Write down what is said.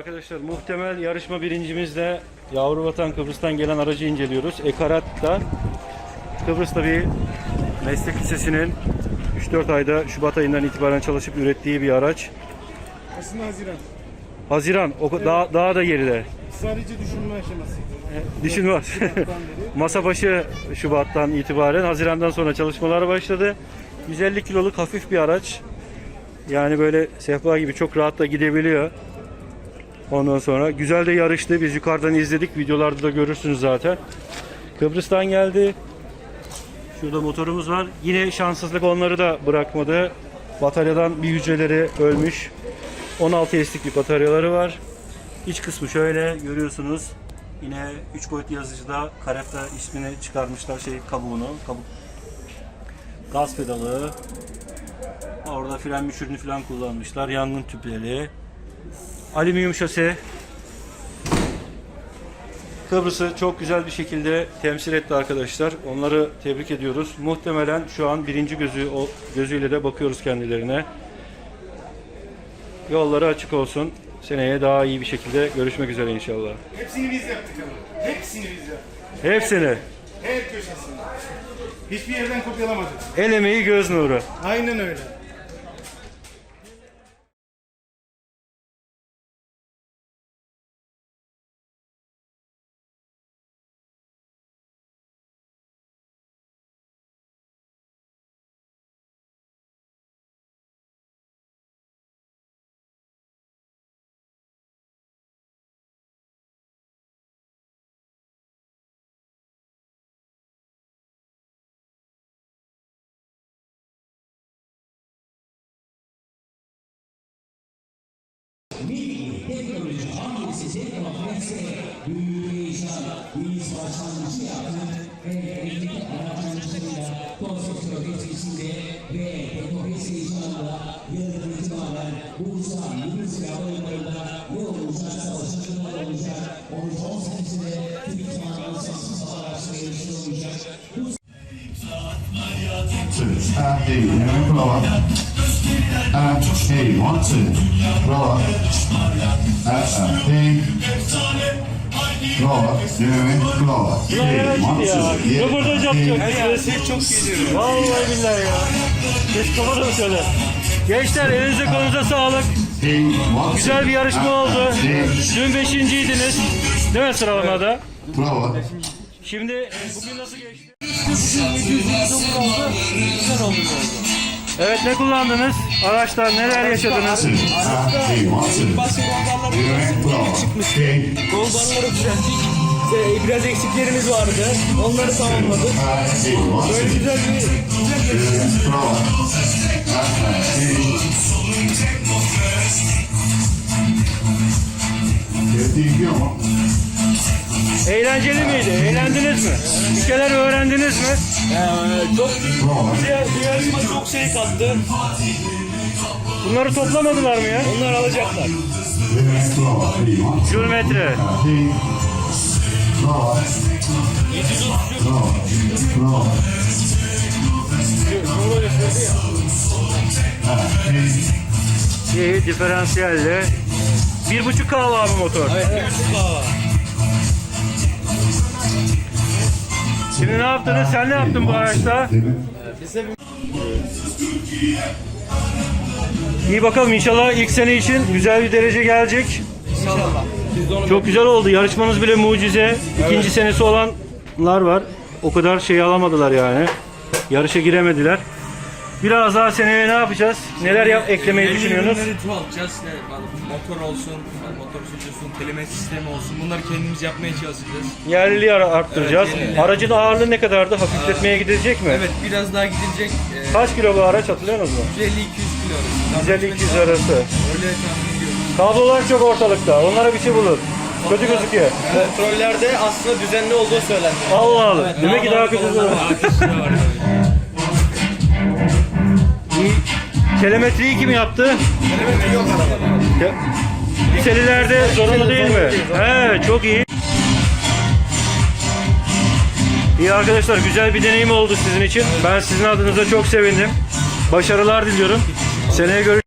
Arkadaşlar muhtemel yarışma birincimizle Yavru Vatan Kıbrıs'tan gelen aracı inceliyoruz. Ekarat'ta Kıbrıs'ta bir meslek lisesinin 3-4 ayda Şubat ayından itibaren çalışıp ürettiği bir araç. Aslında Haziran. Haziran o daha, daha da geride. Sadece düşünme aşamasıydı. Düşün var. Şubat'tan beri. Masa başı Şubat'tan itibaren Haziran'dan sonra çalışmalar başladı. 150 kiloluk hafif bir araç. Yani böyle sehpa gibi çok rahat da gidebiliyor. Ondan sonra güzel de yarıştı. Biz yukarıdan izledik. Videolarda da görürsünüz zaten. Kıbrıs'tan geldi. Şurada motorumuz var. Yine şanssızlık onları da bırakmadı. Bataryadan bir hücreleri ölmüş. 16 S'lik bir bataryaları var. İç kısmı şöyle görüyorsunuz. Yine 3 boyutlu yazıcıda Karetta ismini çıkarmışlar şey kabuğunu. Kabuk. Gaz pedalı. Orada fren müşürünü falan kullanmışlar. Yangın tüpleri. Alüminyum şase. Kıbrıs'ı çok güzel bir şekilde temsil etti arkadaşlar. Onları tebrik ediyoruz. Muhtemelen şu an birinci gözü o gözüyle de bakıyoruz kendilerine. Yolları açık olsun. Seneye daha iyi bir şekilde görüşmek üzere inşallah. Hepsini biz yaptık ama. Hepsini biz yaptık. Hepsini. Her köşesini. Hiçbir yerden kopyalamadık. El emeği göz nuru. Aynen öyle. Two, and D, and then blow up. And E, one, two, blow up. Uh, D, blow up, mean? Blow up. D, one, two, yeah. Röportaj yapacak. Ses çok geliyor. Vallahi billahi ya. Ses kapatalım şöyle. Gençler elinize kolunuza sağlık. Güzel bir yarışma oldu. Dün beşinciydiniz. Değil mi sıralamada? up. Şimdi bugün nasıl geçti? Evet ne kullandınız? Araçta neler yaşadınız? Blow up. D, Kol barları düzelttik. İşte biraz eksiklerimiz vardı. Onları tamamladık. Böyle güzel bir güzel bir. Eğlenceli miydi? Eğlendiniz mi? Bir şeyler öğrendiniz mi? Ee, çok bu yarışma çok şey kattı. Bunları toplamadılar mı ya? Onlar alacaklar. Kilometre. D. Blow up. Blow up. Blow up. Uh, D. İyi diferansiyelle. Bir buçuk kahve abi motor. Evet, bir buçuk hava. Şimdi ne yaptınız? Sen ne yaptın bu araçta? İyi bakalım inşallah ilk sene için güzel bir derece gelecek. inşallah. Çok güzel oldu. Yarışmanız bile mucize. İkinci senesi olanlar var. O kadar şey alamadılar yani. Yarışa giremediler. Biraz daha seneye ne yapacağız? Neler yap eklemeyi Yeni düşünüyorsunuz? ürünleri çoğaltacağız. İşte motor olsun, motor suçusun, kelime sistemi olsun. Bunları kendimiz yapmaya çalışacağız. Yerliliği ara- arttıracağız. Evet, yerliliği. Aracın ağırlığı ne kadardı? Hafifletmeye gidecek mi? Evet, biraz daha gidilecek. Ee, Kaç kilo bu araç hatırlıyor musunuz? 150-200 kilo arası. 150-200 arası. Öyle tahmin ediyorum. Kablolar çok ortalıkta. Onlara bir şey bulun. Kötü gözüküyor. kontrollerde aslında düzenli olduğu söylendi. Allah Allah. Demek ki daha kötü. Akışı da var. tabii. Telemetreyi kim yaptı? Telemetri yok arabada. Ya, Liselilerde zorunlu değil mi? He, çok iyi. İyi arkadaşlar güzel bir deneyim oldu sizin için. Ben sizin adınıza çok sevindim. Başarılar diliyorum. Seneye görüşürüz.